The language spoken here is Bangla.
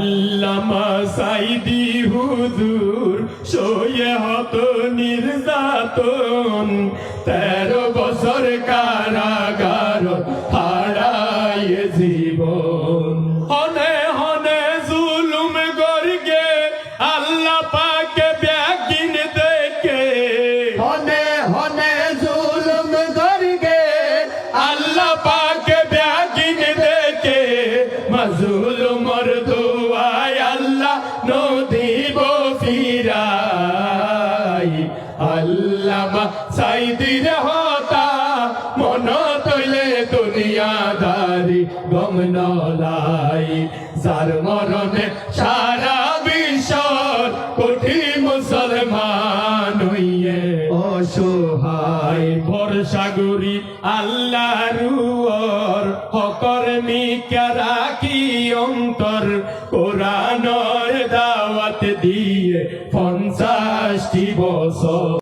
আল্লামা সাইদি হুজুর সয়ে হত নির্যাতন। তেরো বছর কারাগার হারায় জীবন। হনে হনে জুলুম গর্গে আল্লাহ পাকে ব্যাগিন দেখে। হনে হনে জুলুম করগে আল্লাহ পাকে ব্যাগিন দেখে। মজলুমর দোয়ায় আল্লাহ নদীব ফিরাই আল্লামা সাইদির হতা মন তৈলে দুনিয়াদারি গম নলাই। যার মরণে সারা বিশ্বর কোটি মুসলমান হইয়ে অসহায় আই ভরসাগরি আল্লাহর হকর মিকা রাখি অন্তর। দাওয়াত দিয়ে পঞ্চাশটি বছর